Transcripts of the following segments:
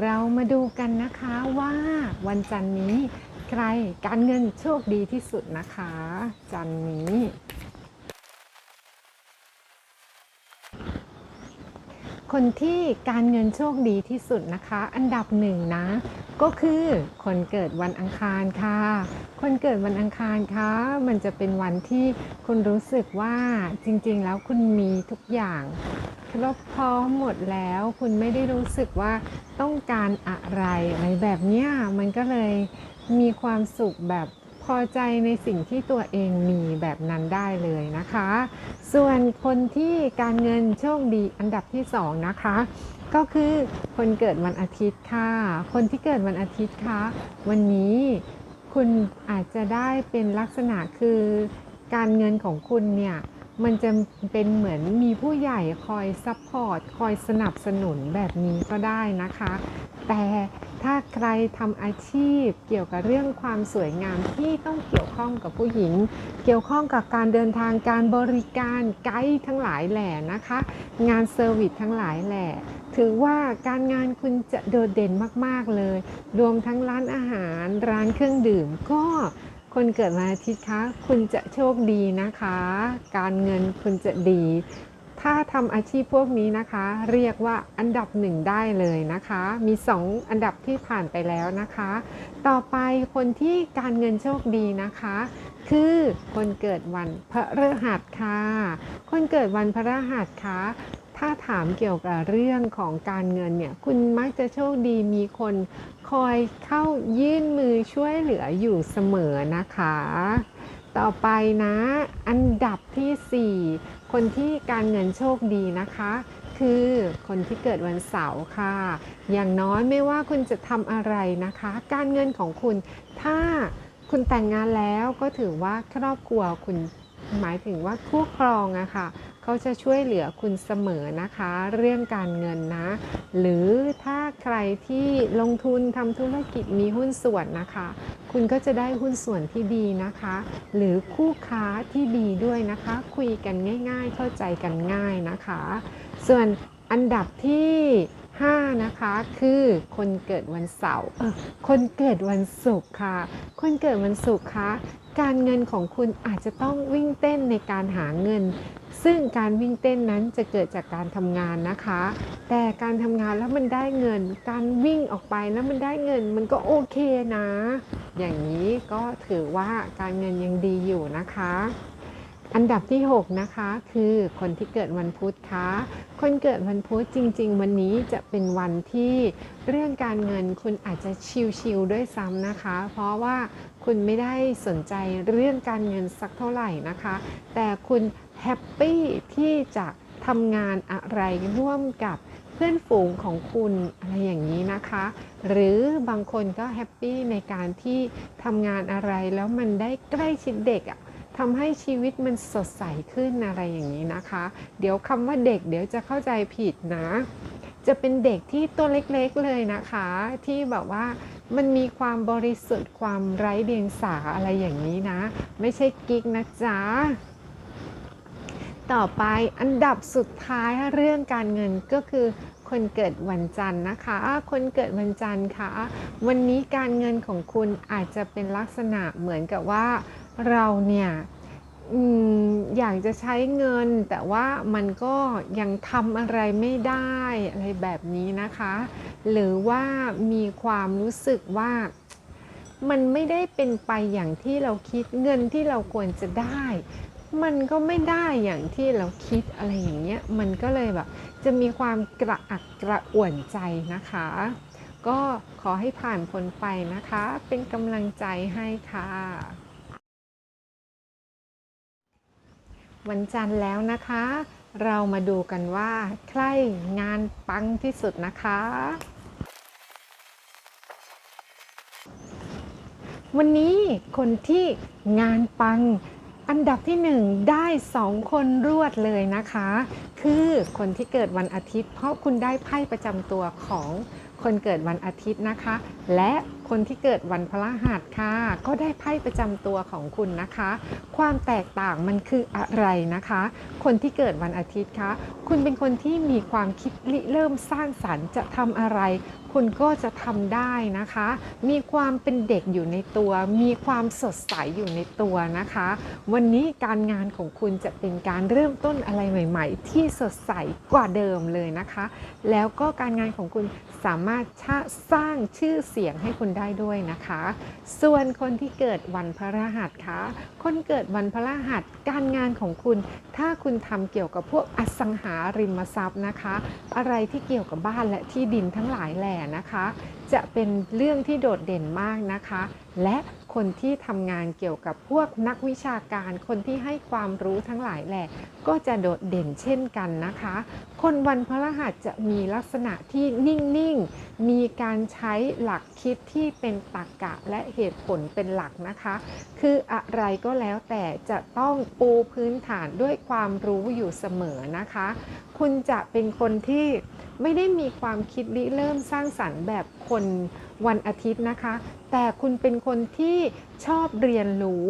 เรามาดูกันนะคะว่าวันจันนี้ใครการเงินโชคดีที่สุดนะคะ จันนี้ คนที่การเงินโชคดีที่สุดนะคะ อันดับหนึ่งนะ ก็คือคนเกิดวันอังคารค่ะ คนเกิดวันอังคารคะมันจะเป็นวันที่คุณรู้สึกว่าจริงๆแล้วคุณมีทุกอย่าง ครบพร้อมหมดแล้ว คุณไม่ได้รู้สึกว่าต้องการอะไรอะไรแบบเนี้ยมันก็เลยมีความสุขแบบพอใจในสิ่งที่ตัวเองมีแบบนั้นได้เลยนะคะ ส่วนคนที่การเงินโชคดีอันดับที่สองนะคะ ก็คือคนเกิดวันอาทิตย์ค่ะ คนที่เกิดวันอาทิตย์คะวันนี้คุณอาจจะได้เป็นลักษณะคือการเงินของคุณเนี่ย มันจะเป็นเหมือนมีผู้ใหญ่คอยซัพพอร์ตคอยสนับสนุนแบบนี้ก็ได้นะคะ แต่ถ้าใครทำอาชีพเกี่ยวกับเรื่องความสวยงามที่ต้องเกี่ยวข้องกับผู้หญิง เกี่ยวข้องกับการเดินทางการบริการไกด์ทั้งหลายแหล่นะคะ งานเซอร์วิสทั้งหลายแหล่ถือว่าการงานคุณจะโดดเด่นมาก ๆ เลย รวมทั้งร้านอาหาร ร้านเครื่องดื่มก็ คนเกิดวันอาทิตย์คะคุณจะโชคดีนะคะ การเงินคุณจะดี ถ้าทำอาชีพพวกนี้นะคะ เรียกว่าอันดับหนึ่งได้เลยนะคะ มี 2 อันดับที่ผ่านไปแล้วนะคะ ต่อไปคนที่การเงินโชคดีนะคะ คือคนเกิดวันพระฤหัสค่ะ คนเกิดวันพระฤหัสคะ ถ้าถามเกี่ยวกับเรื่องของการเงินเนี่ยคุณมักจะโชคดีมีคนคอยเข้ายื่นมือช่วยเหลืออยู่เสมอนะคะ ต่อไปนะ อันดับทีสี่ 4 คนที่การเงินโชคดีนะคะ คือคนที่เกิดวันเสาร์ค่ะ อย่างน้อยไม่ว่าคุณจะทำอะไรนะคะ การเงินของคุณถ้าคุณแต่งงานแล้วก็ถือว่าครอบครัวคุณหมายถึงว่าคู่ครองอะค่ะ เขาจะช่วยเหลือคุณเสมอนะคะ เรื่องการเงินนะ หรือถ้าใครที่ลงทุนทำธุรกิจมีหุ้นส่วนนะคะ คุณก็จะได้หุ้นส่วนที่ดีนะคะ หรือคู่ค้าที่ดีด้วยนะคะ คุยกันง่าย ๆ เข้าใจกันง่ายนะคะ ส่วนอันดับที่5นะคะคือคนเกิดวันเสาร์คนเกิดวันศุกร์ค่ะ คนเกิดวันศุกร์คะการเงินของคุณอาจจะต้องวิ่งเต้นในการหาเงิน ซึ่งการวิ่งเต้นนั้นจะเกิดจากการทำงานนะคะ แต่การทำงานแล้วมันได้เงิน การวิ่งออกไปแล้วมันได้เงินมันก็โอเคนะ อย่างนี้ก็ถือว่าการเงินยังดีอยู่นะคะ อันดับที่ 6 นะคะ คือคนที่เกิดวันพุธคะคนเกิดวันพุธจริง ๆ วันนี้จะเป็นวันที่เรื่องการเงินคุณอาจจะชิลๆด้วยซ้ำนะคะ เพราะว่าคุณไม่ได้สนใจเรื่องการเงินสักเท่าไหร่นะคะ แต่คุณ แฮปปี้ที่จะทำงานอะไรร่วมกับเพื่อนฝูงของคุณอะไรอย่างนี้นะคะ หรือบางคนก็แฮปปี้ในการที่ทำงานอะไรแล้วมันได้ใกล้ชิดเด็กอะทำให้ชีวิตมันสดใสขึ้นอะไรอย่างนี้นะคะ เดี๋ยวคำว่าเด็กเดี๋ยวจะเข้าใจผิดนะ จะเป็นเด็กที่ตัวเล็กๆเลยนะคะ ที่แบบว่ามันมีความบริสุทธิ์ความไร้เดียงสาอะไรอย่างนี้นะ ไม่ใช่กิ๊กนะจ๊ะ ต่อไปอันดับสุดท้ายเรื่องการเงินก็คือคนเกิดวันจันทร์นะคะ คนเกิดวันจันทร์ค่ะ วันนี้การเงินของคุณอาจจะเป็นลักษณะเหมือนกับว่าเราเนี่ยออยากจะใช้เงิน แต่ว่ามันก็ยังทำอะไรไม่ได้อะไรแบบนี้นะคะ หรือว่ามีความรู้สึกว่ามันไม่ได้เป็นไปอย่างที่เราคิดเงินที่เราควรจะได้ มันก็ไม่ได้อย่างที่เราคิดอะไรอย่างเงี้ย มันก็เลยแบบ จะมีความกระอักกระอ่วนใจนะคะ ก็ขอให้ผ่านพ้นไปนะคะ เป็นกำลังใจให้ค่ะ วันจันทร์แล้วนะคะ เรามาดูกันว่าใครงานปังที่สุดนะคะวันนี้คนที่งานปัง อันดับที่หนึ่งได้สองคนรวดเลยนะคะ คือคนที่เกิดวันอาทิตย์ เพราะคุณได้ไพ่ประจำตัวของคนเกิดวันอาทิตย์นะคะ และคนที่เกิดวันพฤหัสค่ะ ก็ได้ไพ่ประจำตัวของคุณนะคะ ความแตกต่างมันคืออะไรนะคะ คนที่เกิดวันอาทิตย์คะ คุณเป็นคนที่มีความคิดริเริ่มสร้างสรรค์จะทำอะไร คุณก็จะทำได้นะคะ มีความเป็นเด็กอยู่ในตัว มีความสดใสอยู่ในตัวนะคะ วันนี้การงานของคุณจะเป็นการเริ่มต้นอะไรใหม่ ๆ ที่สดใสกว่าเดิมเลยนะคะ แล้วก็การงานของคุณสามารถสร้างชื่อเสียงให้คุณได้ด้วยนะคะ ส่วนคนที่เกิดวันพฤหัสคะคนเกิดวันพฤหัสการงานของคุณ ถ้าคุณทำเกี่ยวกับพวกอสังหาริมทรัพย์นะคะ อะไรที่เกี่ยวกับบ้านและที่ดินทั้งหลายแหล่นะคะ จะเป็นเรื่องที่โดดเด่นมากนะคะ และ คนที่ทำงานเกี่ยวกับพวกนักวิชาการ คนที่ให้ความรู้ทั้งหลายแหละก็จะโดดเด่นเช่นกันนะคะ คนวันพฤหัสจะมีลักษณะที่นิ่งๆ มีการใช้หลักคิดที่เป็นตรรกะและเหตุผลเป็นหลักนะคะ คืออะไรก็แล้วแต่จะต้องปูพื้นฐานด้วยความรู้อยู่เสมอนะคะ คุณจะเป็นคนที่ไม่ได้มีความคิดริเริ่มสร้างสรรค์แบบคน วันอาทิตย์นะคะ แต่คุณเป็นคนที่ชอบเรียนรู้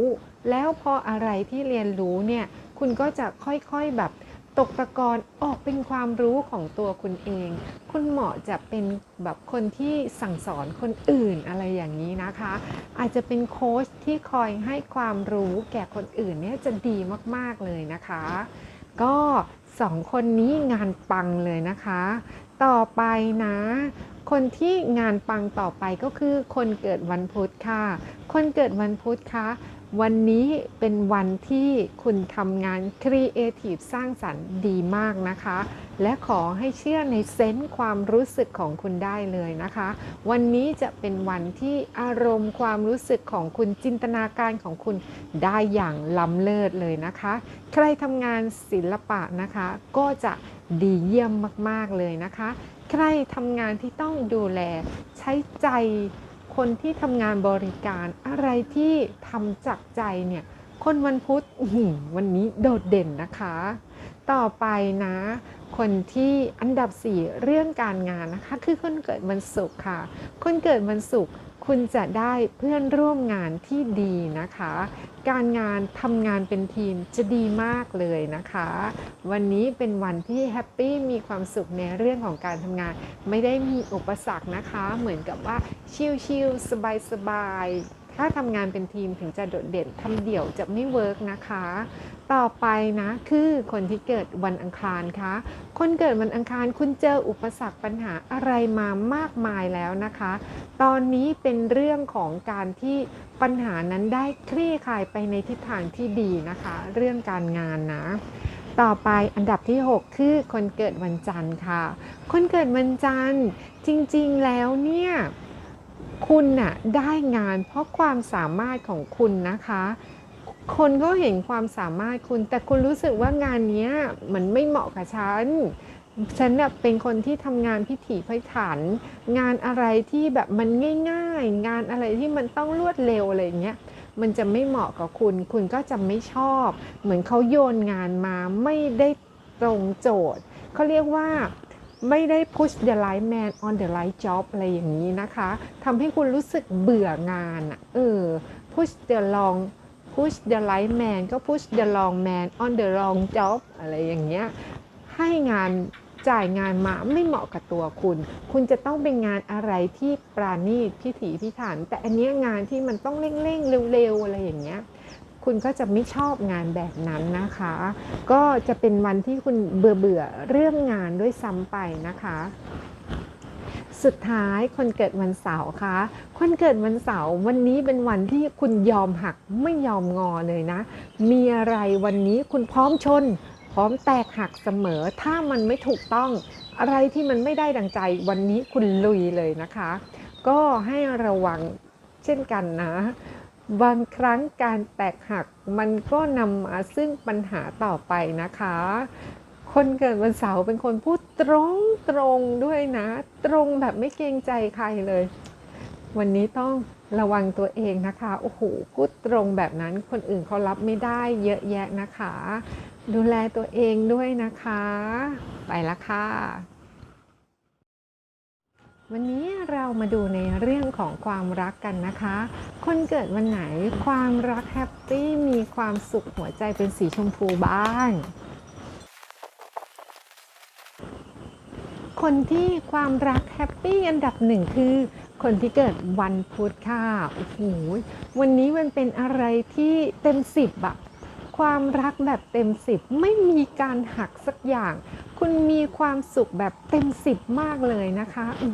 แล้วพออะไรที่เรียนรู้เนี่ยคุณก็จะค่อยๆแบบตกตะกอนออกเป็นความรู้ของตัวคุณเอง คุณเหมาะจะเป็นแบบคนที่สั่งสอนคนอื่นอะไรอย่างนี้นะคะ อาจจะเป็นโค้ชที่คอยให้ความรู้แก่คนอื่นเนี่ยจะดีมากๆเลยนะคะ ก็สองคนนี้งานปังเลยนะคะ ต่อไปนะ คนที่งานปังต่อไปก็คือคนเกิดวันพุธค่ะ คนเกิดวันพุธคะวันนี้เป็นวันที่คุณทำงานครีเอทีฟสร้างสรรค์ดีมากนะคะ และขอให้เชื่อในเซนส์ความรู้สึกของคุณได้เลยนะคะ วันนี้จะเป็นวันที่อารมณ์ความรู้สึกของคุณจินตนาการของคุณได้อย่างล้ำเลิศเลยนะคะ ใครทำงานศิลปะนะคะก็จะดีเยี่ยมมาก ๆ เลยนะคะ ใครทำงานที่ต้องดูแล ใช้ใจคนที่ทำงานบริการอะไรที่ทำจากใจเนี่ย คนวันพุธวันนี้โดดเด่นนะคะ ต่อไปนะ คนที่อันดับ 4 เรื่องการงานนะคะ คือคนเกิดวันศุกร์ค่ะ คนเกิดวันศุกร์คุณจะได้เพื่อนร่วมงานที่ดีนะคะ การงานทำงานเป็นทีมจะดีมากเลยนะคะ วันนี้เป็นวันที่แฮปปี้มีความสุขในเรื่องของการทำงาน ไม่ได้มีอุปสรรคนะคะ เหมือนกับว่าชิลๆสบายๆถ้าทำงานเป็นทีมถึงจะโดดเด่นทำเดี่ยวจะไม่เวิร์กนะคะ ต่อไปนะคือคนที่เกิดวันอังคารคะ คนเกิดวันอังคารคุณเจออุปสรรคปัญหาอะไรมามากมายแล้วนะคะ ตอนนี้เป็นเรื่องของการที่ปัญหานั้นได้คลี่คลายไปในทิศทางที่ดีนะคะ เรื่องการงานนะต่อไปอันดับที่ 6 คือคนเกิดวันจันทร์ค่ะ คนเกิดวันจันทร์จริงๆแล้วเนี่ยคุณน่ะได้งานเพราะความสามารถของคุณนะคะ คนก็เห็นความสามารถคุณ แต่คุณรู้สึกว่างานนี้มันไม่เหมาะกับฉันฉันน่ะเป็นคนที่ทำงานพิถีพิถัน งานอะไรที่แบบมันง่าย ๆ งานอะไรที่มันต้องรวดเร็วอะไรเงี้ยมันจะไม่เหมาะกับคุณ คุณก็จะไม่ชอบ เหมือนเขาโยนงานมาไม่ได้ตรงโจทย์เขาเรียกว่าไม่ได้ push the right man on the right job อะไรอย่างนี้นะคะทำให้คุณรู้สึกเบื่องานอะเออ push the long push the right man ก็ push the wrong man on the wrong job อะไรอย่างเงี้ย ให้งานจ่ายงานมาไม่เหมาะกับตัวคุณ คุณจะต้องเป็นงานอะไรที่ปราณีตพิถีพิถัน แต่อันนี้งานที่มันต้องเร่งๆเร็วๆอะไรอย่างเงี้ย คุณก็จะไม่ชอบงานแบบนั้นนะคะ ก็จะเป็นวันที่คุณเบื่อเบื่อเรื่องงานด้วยซ้ำไปนะคะ สุดท้ายคนเกิดวันเสาร์คะคนเกิดวันเสาร์วันนี้เป็นวันที่คุณยอมหักไม่ยอมงอเลยนะ มีอะไรวันนี้คุณพร้อมชน พร้อมแตกหักเสมอ ถ้ามันไม่ถูกต้อง อะไรที่มันไม่ได้ดังใจ วันนี้คุณลุยเลยนะคะ ก็ให้ระวังเช่นกันนะบางครั้งการแตกหักมันก็นำมาซึ่งปัญหาต่อไปนะคะ คนเกิดวันเสาร์เป็นคนพูดตรงตรงๆด้วยนะ ตรงแบบไม่เกรงใจใครเลย วันนี้ต้องระวังตัวเองนะคะ โอ้โหพูดตรงแบบนั้นคนอื่นเขารับไม่ได้เยอะแยะนะคะ ดูแลตัวเองด้วยนะคะ ไปละค่ะ วันนี้เรามาดูในเรื่องของความรักกันนะคะ คนเกิดวันไหนความรักแฮปปี้มีความสุขหัวใจเป็นสีชมพูบ้าง คนที่ความรักแฮปปี้อันดับหนึ่งคือ คนที่เกิดวันพุธค่ะโอ้โหวันนี้มันเป็นอะไรที่เต็มสิบอะความรักแบบเต็มสิบไม่มีการหักสักอย่าง คุณมีความสุขแบบเต็มสิบมากเลยนะคะอื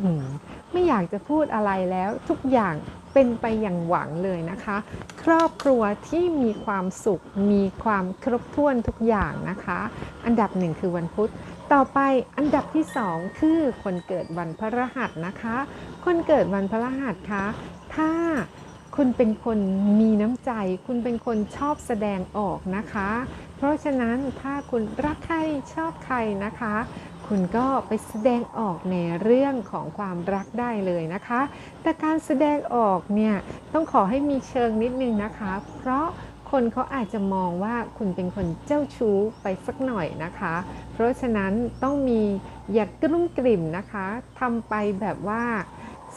ไม่อยากจะพูดอะไรแล้วทุกอย่างเป็นไปอย่างหวังเลยนะคะ ครอบครัวที่มีความสุขมีความครบถ้วนทุกอย่างนะคะ อันดับหนึ่งคือวันพุธ ต่อไปอันดับที่สองคือคนเกิดวันพฤหัสนะคะ คนเกิดวันพฤหัสคะถ้าคุณเป็นคนมีน้ำใจ คุณเป็นคนชอบแสดงออกนะคะ เพราะฉะนั้นถ้าคุณรักใครชอบใครนะคะ คุณก็ไปแสดงออกในเรื่องของความรักได้เลยนะคะ แต่การแสดงออกเนี่ยต้องขอให้มีเชิงนิดนึงนะคะ เพราะ คนเขาอาจจะมองว่าคุณเป็นคนเจ้าชู้ไปสักหน่อยนะคะ เพราะฉะนั้นต้องมีอย่ากรุ่มกลิ่มนะคะทำไปแบบว่า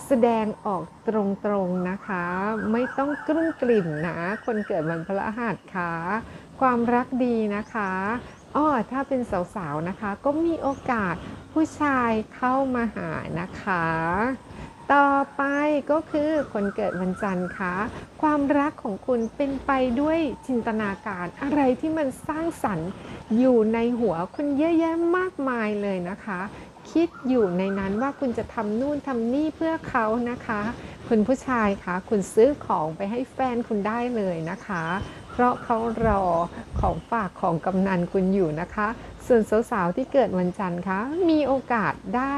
แสดงออกตรงๆนะคะ ไม่ต้องกรุ่มกลิ่มนะ คนเกิดวันพฤหัสค่ะ ความรักดีนะคะอ้อถ้าเป็นสาวๆนะคะ ก็มีโอกาสผู้ชายเข้ามาหานะคะ ต่อไปก็คือคนเกิดวันจันทร์คะความรักของคุณเป็นไปด้วยจินตนาการอะไรที่มันสร้างสรรค์อยู่ในหัวคุณเยอะแยะมากมายเลยนะคะ คิดอยู่ในนั้นว่าคุณจะทำนู่นทำนี่เพื่อเขานะคะ คุณผู้ชายคะคุณซื้อของไปให้แฟนคุณได้เลยนะคะ เพราะเขารอของฝากของกำนันคุณอยู่นะคะ ส่วนสาวๆที่เกิดวันจันทร์คะมีโอกาสได้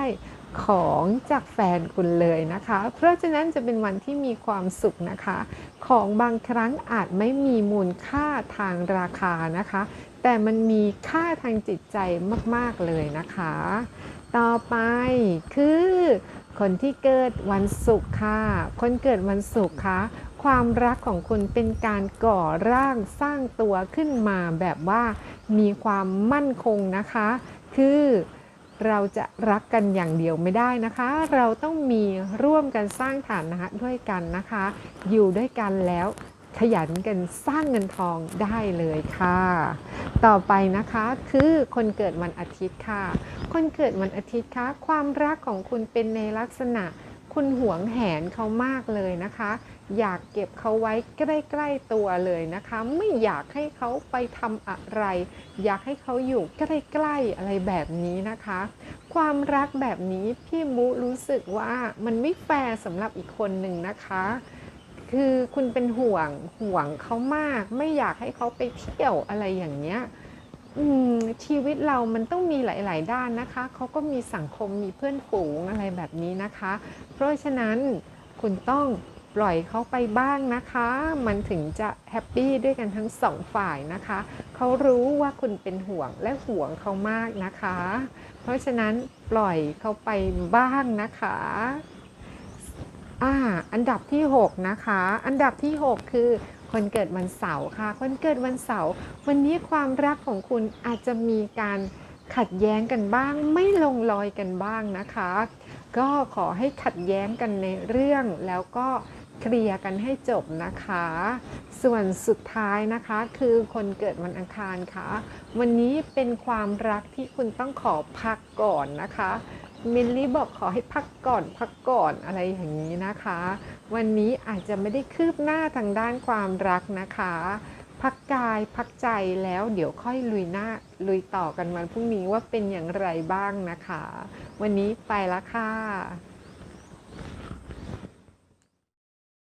ของจากแฟนคุณเลยนะคะ เพราะฉะนั้นจะเป็นวันที่มีความสุขนะคะ ของบางครั้งอาจไม่มีมูลค่าทางราคานะคะ แต่มันมีค่าทางจิตใจมาก ๆ เลยนะคะ ต่อไปคือคนที่เกิดวันศุกร์ค่ะ คนเกิดวันศุกร์คะความรักของคุณเป็นการก่อร่างสร้างตัวขึ้นมาแบบว่ามีความมั่นคงนะคะ คือ เราจะรักกันอย่างเดียวไม่ได้นะคะ เราต้องมีร่วมกันสร้างฐานะด้วยกันนะคะ อยู่ด้วยกันแล้วขยันกันสร้างเงินทองได้เลยค่ะ ต่อไปนะคะคือคนเกิดวันอาทิตย์ค่ะ คนเกิดวันอาทิตย์คะความรักของคุณเป็นในลักษณะคุณหวงแหนเขามากเลยนะคะ อยากเก็บเขาไว้ใกล้ๆตัวเลยนะคะ ไม่อยากให้เขาไปทำอะไร อยากให้เขาอยู่ใกล้ๆอะไรแบบนี้นะคะ ความรักแบบนี้พี่มุรู้สึกว่ามันไม่แฟร์สำหรับอีกคนหนึ่งนะคะ คือคุณเป็นห่วงห่วงเขามาก ไม่อยากให้เขาไปเที่ยวอะไรอย่างเงี้ยชีวิตเรามันต้องมีหลาย ๆ ด้านนะคะ เขาก็มีสังคมมีเพื่อนฝูงอะไรแบบนี้นะคะ เพราะฉะนั้นคุณต้อง ปล่อยเขาไปบ้างนะคะ มันถึงจะแฮปปี้ด้วยกันทั้งสองฝ่ายนะคะ เขารู้ว่าคุณเป็นห่วงและห่วงเขามากนะคะ เพราะฉะนั้นปล่อยเขาไปบ้างนะคะอ่าอันดับที่ 6 นะคะ อันดับที่ 6 คือคนเกิดวันเสาร์ค่ะ คนเกิดวันเสาร์วันนี้ความรักของคุณอาจจะมีการขัดแย้งกันบ้าง ไม่ลงรอยกันบ้างนะคะ ก็ขอให้ขัดแย้งกันในเรื่องแล้วก็ เคลียร์กันให้จบนะคะ ส่วนสุดท้ายนะคะคือคนเกิดวันอังคารค่ะ วันนี้เป็นความรักที่คุณต้องขอพักก่อนนะคะมิลลี่บอกขอให้พักก่อนพักก่อนอะไรอย่างนี้นะคะ วันนี้อาจจะไม่ได้คืบหน้าทางด้านความรักนะคะ พักกายพักใจแล้วเดี๋ยวค่อยลุยหน้าลุยต่อกันวันพรุ่งนี้ว่าเป็นอย่างไรบ้างนะคะ วันนี้ไปละค่ะ